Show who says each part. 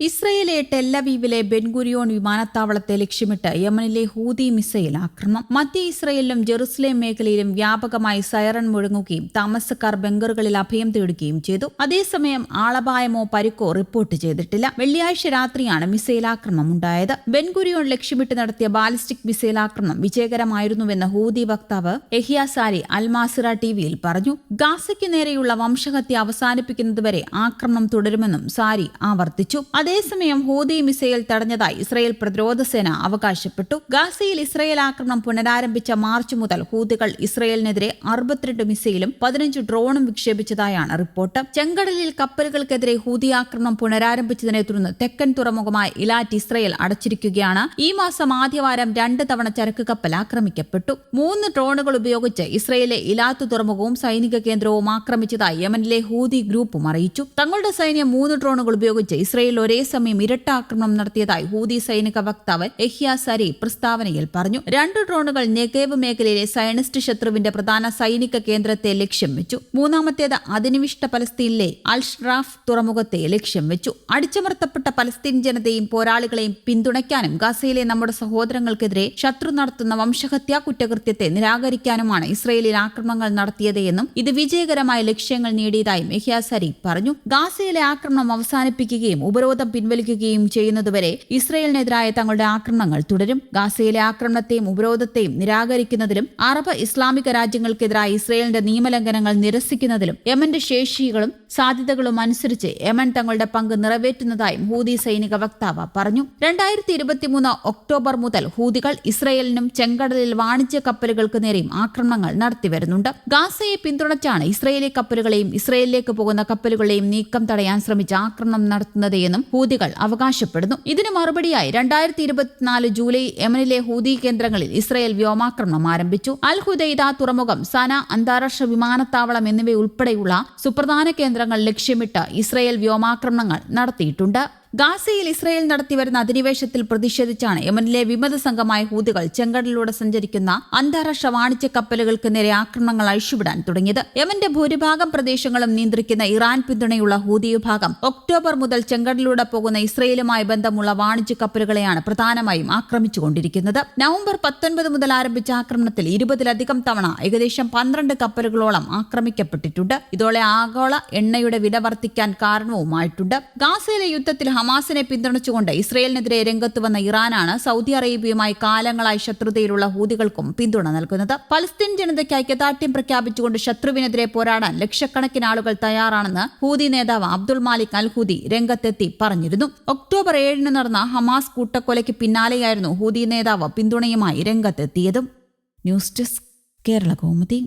Speaker 1: ഇസ്രയേലെ ടെല്ലവീവിലെ Ben Gurion വിമാനത്താവളത്തെ ലക്ഷ്യമിട്ട് യമനിലെ Houthi missile ആക്രമണം മധ്യ ഇസ്രയേലിലും ജെറുസലേം മേഖലയിലും വ്യാപകമായി സൈറൺ മുഴങ്ങുകയും താമസക്കാർ ബംഗറുകളിൽ അഭയം തേടുകയും ചെയ്തു. അതേസമയം ആളപായമോ പരിക്കോ റിപ്പോർട്ട് ചെയ്തിട്ടില്ല. വെള്ളിയാഴ്ച രാത്രിയാണ് മിസൈൽ ആക്രമണം ഉണ്ടായത്. ബെൻഗുരിയോൺ ലക്ഷ്യമിട്ട് നടത്തിയ ബാലിസ്റ്റിക് മിസൈൽ ആക്രമണം വിജയകരമായിരുന്നുവെന്ന് ഹൂതി വക്താവ് എഹിയാസാരി അൽമാസിറ ടിവിയിൽ പറഞ്ഞു. ഗാസയ്ക്ക് നേരെയുള്ള വംശഹത്യ അവസാനിപ്പിക്കുന്നതുവരെ ആക്രമണം തുടരുമെന്നും സാരി ആവർത്തിച്ചു. അതേസമയം ഹൂതി മിസൈൽ തടഞ്ഞതായി ഇസ്രയേൽ പ്രതിരോധ സേന അവകാശപ്പെട്ടു. ഗാസയിൽ ഇസ്രയേൽ ആക്രമണം പുനരാരംഭിച്ച മാർച്ച് മുതൽ ഹൂതികൾ ഇസ്രയേലിനെതിരെ അറുപത്തിരണ്ട് മിസൈലും പതിനഞ്ച് ഡ്രോണും വിക്ഷേപിച്ചതായാണ് റിപ്പോർട്ട്. ചെങ്കടലിൽ കപ്പലുകൾക്കെതിരെ ഹൂതി ആക്രമണം പുനരാരംഭിച്ചതിനെ തുടർന്ന് തെക്കൻ തുറമുഖമായ ഇലാറ്റ് ഇസ്രയേൽ അടച്ചിരിക്കുകയാണ്. ഈ മാസം ആദ്യവാരം രണ്ട് തവണ ചരക്ക് കപ്പൽ ആക്രമിക്കപ്പെട്ടു. മൂന്ന് ഡ്രോണുകൾ ഉപയോഗിച്ച് ഇസ്രയേലിലെ ഇലാത്ത് തുറമുഖവും സൈനിക കേന്ദ്രവും ആക്രമിച്ചതായി യമനിലെ ഹൂതി ഗ്രൂപ്പും അറിയിച്ചു. തങ്ങളുടെ സൈന്യം മൂന്ന് ഡ്രോണുകൾ ഉപയോഗിച്ച് ഇസ്രയേൽ ഒരേ സമയം ഇരട്ടാക്രമണം നടത്തിയതായി ഹൂതി സൈനിക വക്താവ് എഹ്യ സരി പ്രസ്താവനയിൽ പറഞ്ഞു. രണ്ട് ഡ്രോണുകൾ നെഗേവ് മേഖലയിലെ സയനിസ്റ്റ് ശത്രുവിന്റെ പ്രധാന സൈനിക കേന്ദ്രത്തെ ലക്ഷ്യം വെച്ചു. മൂന്നാമത്തേത് അധിനിവിഷ്ട പലസ്തീനിലെ അൽഷ്റാഫ് തുറമുഖത്തെ ലക്ഷ്യം വെച്ചു. അടിച്ചമർത്തപ്പെട്ട പലസ്തീൻ ജനതയും പോരാളികളെയും പിന്തുണയ്ക്കാനും ഗസയിലെ നമ്മുടെ സഹോദരങ്ങൾക്കെതിരെ ശത്രു നടത്തുന്ന വംശഹത്യാ കുറ്റകൃത്യത്തെ നിരാകരിക്കാനുമാണ് ഇസ്രയേലിൽ ആക്രമണങ്ങൾ നടത്തിയത് എന്നും ഇത് വിജയകരമായ ലക്ഷ്യങ്ങൾ നേടിയതായും എഹ്യ സരി പറഞ്ഞു. ഗാസയിലെ ആക്രമണം അവസാനിപ്പിക്കുകയും ഉപരോധം പിൻവലിക്കുകയും ചെയ്യുന്നതുവരെ ഇസ്രയേലിനെതിരായ തങ്ങളുടെ ആക്രമണങ്ങൾ തുടരും. ഗാസയിലെ ആക്രമണത്തെയും ഉപരോധത്തെയും നിരാകരിക്കുന്നതിലും അറബ് ഇസ്ലാമിക രാജ്യങ്ങൾക്കെതിരായ ഇസ്രയേലിന്റെ നിയമലംഘനങ്ങൾ നിരസിക്കുന്നതിലും യമന്റെ ശേഷികളും സാധ്യതകളും അനുസരിച്ച് യമൻ തങ്ങളുടെ പങ്ക് നിറവേറ്റുന്നതായും ഹൂതി സൈനിക വക്താവ് പറഞ്ഞു. രണ്ടായിരത്തി ഇരുപത്തിമൂന്ന് ഒക്ടോബർ മുതൽ ഹൂതികൾ ഇസ്രയേലിനും ചെങ്കടലിൽ വാണിജ്യ കപ്പലുകൾക്ക് നേരെയും ആക്രമണങ്ങൾ നടത്തിവരുന്നുണ്ട് ഗാസയെ പിന്തുണച്ചാണ് ഇസ്രയേലി കപ്പലുകളെയും ഇസ്രയേലിലേക്ക് പോകുന്ന കപ്പലുകളെയും നീക്കം തടയാൻ ശ്രമിച്ച ആക്രമണം നടത്തുന്നത് എന്നും ഹൂതികൾ അവകാശപ്പെടുന്നു. ഇതിന് മറുപടിയായി രണ്ടായിരത്തി ഇരുപത്തിനാല് ജൂലൈ യമനിലെ ഹൂതി കേന്ദ്രങ്ങളിൽ ഇസ്രയേൽ വ്യോമാക്രമണം ആരംഭിച്ചു. അൽ ഹുദൈദ തുറമുഖം സന അന്താരാഷ്ട്ര വിമാനത്താവളം എന്നിവയുൾപ്പെടെയുള്ള സുപ്രധാന കേന്ദ്രങ്ങൾ ലക്ഷ്യമിട്ട് ഇസ്രയേൽ വ്യോമാക്രമണങ്ങൾ നടത്തിയിട്ടുണ്ട്. ഗാസയിൽ ഇസ്രയേൽ നടത്തിവരുന്ന അധിനിവേശത്തിൽ പ്രതിഷേധിച്ചാണ് യമനിലെ വിമത സംഘമായ ഹൂതികൾ ചെങ്കടലിലൂടെ സഞ്ചരിക്കുന്ന അന്താരാഷ്ട്ര വാണിജ്യ കപ്പലുകൾക്ക് നേരെ ആക്രമണങ്ങൾ അഴിച്ചുവിടാൻ തുടങ്ങിയത്. യമന്റെ ഭൂരിഭാഗം പ്രദേശങ്ങളും നിയന്ത്രിക്കുന്ന ഇറാൻ പിന്തുണയുള്ള ഹൂതി വിഭാഗം ഒക്ടോബർ മുതൽ ചെങ്കടലിലൂടെ പോകുന്ന ഇസ്രയേലുമായി ബന്ധമുള്ള വാണിജ്യ കപ്പലുകളെയാണ് പ്രധാനമായും ആക്രമിച്ചുകൊണ്ടിരിക്കുന്നത്. നവംബർ പത്തൊൻപത് മുതൽ ആരംഭിച്ച ആക്രമണത്തിൽ ഇരുപതിലധികം തവണ ഏകദേശം പന്ത്രണ്ട് കപ്പലുകളോളം ആക്രമിക്കപ്പെട്ടിട്ടുണ്ട്. ഇതോടെ ആഗോള എണ്ണയുടെ വില വർദ്ധിക്കാൻ കാരണവുമായിട്ടുണ്ട്. ഗാസയിലെ യുദ്ധത്തിൽ ഹമാസിനെ പിന്തുണച്ചുകൊണ്ട് ഇസ്രയേലിനെതിരെ രംഗത്ത് വന്ന ഇറാനാണ് സൗദി അറേബ്യയുമായി കാലങ്ങളായി ശത്രുതയിലുള്ള ഹൂതികൾക്കും പിന്തുണ നൽകുന്നത്. പലസ്തീൻ ജനതയ്ക്ക് ഐക്യദാർഢ്യം പ്രഖ്യാപിച്ചുകൊണ്ട് ശത്രുവിനെതിരെ പോരാടാൻ ലക്ഷക്കണക്കിന് ആളുകൾ തയ്യാറാണെന്ന് ഹൂതി നേതാവ് അബ്ദുൾ മാലിക് അൽ ഹൂതി രംഗത്തെത്തി പറഞ്ഞിരുന്നു. ഒക്ടോബർ ഏഴിന് നടന്ന ഹമാസ് കൂട്ടക്കൊലയ്ക്ക് പിന്നാലെയായിരുന്നു ഹൂതി നേതാവ് പിന്തുണയുമായി രംഗത്തെത്തിയതും. News desk Kerala Kaumudi.